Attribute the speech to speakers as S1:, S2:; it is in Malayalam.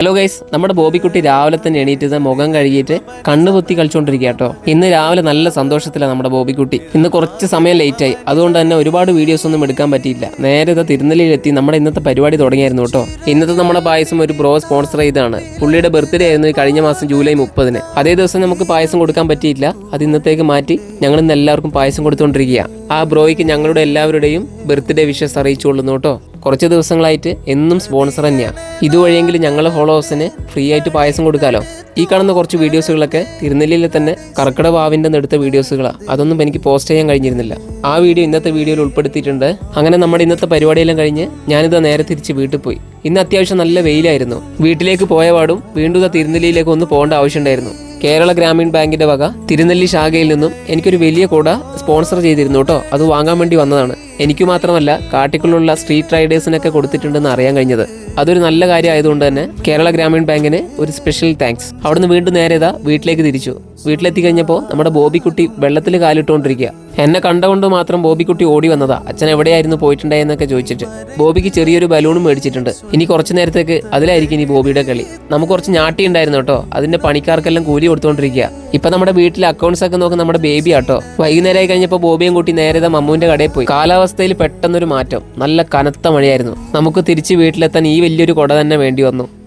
S1: ഹലോ ഗൈസ് നമ്മുടെ ബോബിക്കുട്ടി രാവിലെ തന്നെ എണീറ്റ് മുഖം കഴുകിയിട്ട് കണ്ണു പൊത്തി കളിച്ചുകൊണ്ടിരിക്കുക കേട്ടോ ഇന്ന് രാവിലെ നല്ല സന്തോഷത്തിലാണ് നമ്മുടെ ബോബിക്കുട്ടി ഇന്ന് കുറച്ച് സമയം ലേറ്റ് ആയി. അതുകൊണ്ട് തന്നെ ഒരുപാട് വീഡിയോസ് ഒന്നും എടുക്കാൻ പറ്റിയില്ല. നേരെ ഇത് തിരുനെല്ലിയിലെത്തി നമ്മുടെ ഇന്നത്തെ പരിപാടി തുടങ്ങിയായിരുന്നു കേട്ടോ ഇന്നത്തെ നമ്മുടെ പായസം ഒരു ബ്രോ സ്പോൺസർ ചെയ്താണ് പുള്ളിയുടെ ബർത്ത്ഡേ ആയിരുന്നു കഴിഞ്ഞ മാസം ജൂലൈ മുപ്പതിന്. അതേ ദിവസം നമുക്ക് പായസം കൊടുക്കാൻ പറ്റിയില്ല. അത് ഇന്നത്തേക്ക് മാറ്റി ഞങ്ങൾ ഇന്ന് എല്ലാവർക്കും പായസം കൊടുത്തുകൊണ്ടിരിക്കുക ആ ബ്രോയ്ക്ക് ഞങ്ങളുടെ എല്ലാവരുടെയും ബർത്ത്ഡേ വിഷസ് അറിയിച്ചുകൊള്ളുന്നു കേട്ടോ കുറച്ച് ദിവസങ്ങളായിട്ട് എന്നും സ്പോൺസർ തന്നെയാണ് ഇതുവഴിയെങ്കിലും ഞങ്ങളെ ഫോളോവേഴ്സിന് ഫ്രീ ആയിട്ട് പായസം കൊടുക്കാലോ. ഈ കാണുന്ന കുറച്ച് വീഡിയോസുകളൊക്കെ തിരുനെല്ലിയിൽ തന്നെ കർക്കിട വാവിന്റെ എടുത്ത വീഡിയോസുകളാണ് അതൊന്നും എനിക്ക് പോസ്റ്റ് ചെയ്യാൻ കഴിഞ്ഞിരുന്നില്ല. ആ വീഡിയോ ഇന്നത്തെ വീഡിയോയിൽ ഉൾപ്പെടുത്തിയിട്ടുണ്ട്. അങ്ങനെ നമ്മുടെ ഇന്നത്തെ പരിപാടിയെല്ലാം കഴിഞ്ഞ് ഞാനിത് നേരെ തിരിച്ച് വീട്ടിൽ പോയി. ഇന്ന് അത്യാവശ്യം നല്ല വെയിലായിരുന്നു. വീട്ടിലേക്ക് പോയ പാടും വീണ്ടും തിരുനെല്ലിയിലേക്ക് ഒന്ന് പോകേണ്ട ആവശ്യമുണ്ടായിരുന്നു കേരള ഗ്രാമീൺ ബാങ്കിന്റെ വക തിരുനെല്ലി ശാഖയിൽ നിന്നും എനിക്കൊരു വലിയ കുട സ്പോൺസർ ചെയ്തിരുന്നു കേട്ടോ. അത് വാങ്ങാൻ വേണ്ടി വന്നതാണ്. എനിക്ക് മാത്രമല്ല കാട്ടിക്കുള്ള സ്ട്രീറ്റ് റൈഡേഴ്സിനൊക്കെ കൊടുത്തിട്ടുണ്ടെന്ന് അറിയാൻ കഴിഞ്ഞത്. അതൊരു നല്ല കാര്യമായതുകൊണ്ട് തന്നെ കേരള ഗ്രാമീൺ ബാങ്കിന് ഒരു സ്പെഷ്യൽ താങ്ക്സ്. അവിടുന്ന് വീണ്ടും നേരെ വീട്ടിലേക്ക് തിരിച്ചു. വീട്ടിലെത്തി കഴിഞ്ഞപ്പോൾ നമ്മുടെ ബോബിക്കുട്ടി വെള്ളത്തിൽ കാലിട്ടുകൊണ്ടിരിക്കുക എന്നെ കണ്ടുകൊണ്ട് മാത്രം ബോബിക്കുട്ടി ഓടി വന്നതാ. അച്ഛൻ എവിടെയായിരുന്നു പോയിട്ടുണ്ടായെന്നൊക്കെ ചോദിച്ചിട്ട്. ബോബിക്ക് ചെറിയൊരു ബലൂണും മേടിച്ചിട്ടുണ്ട്. ഇനി കുറച്ച് നേരത്തേക്ക് അതിലായിരിക്കും ഇനി ബോബിയുടെ കളി. നമുക്ക് കുറച്ച് ഞാട്ടി ഉണ്ടായിരുന്നു കേട്ടോ. അതിന്റെ പണിക്കാർക്കെല്ലാം കൂലി കൊടുത്തുകൊണ്ടിരിക്കുക ഇപ്പൊ നമ്മുടെ വീട്ടിലെ അക്കൗണ്ട്സ് ഒക്കെ നോക്കുന്ന നമ്മുടെ ബേബി ആട്ടോ. വൈകുന്നേരമായി കഴിഞ്ഞപ്പോൾ ബോബിയും കൂട്ടി നേരെ ദാ മമ്മുവിന്റെ കടയിൽ പോയി. കാലാവസ്ഥയിൽ പെട്ടെന്നൊരു മാറ്റം. നല്ല കനത്ത മഴയായിരുന്നു. നമുക്ക് തിരിച്ച് വീട്ടിലെത്താൻ ഈ വലിയൊരു കൊട തന്നെ വേണ്ടി വന്നു.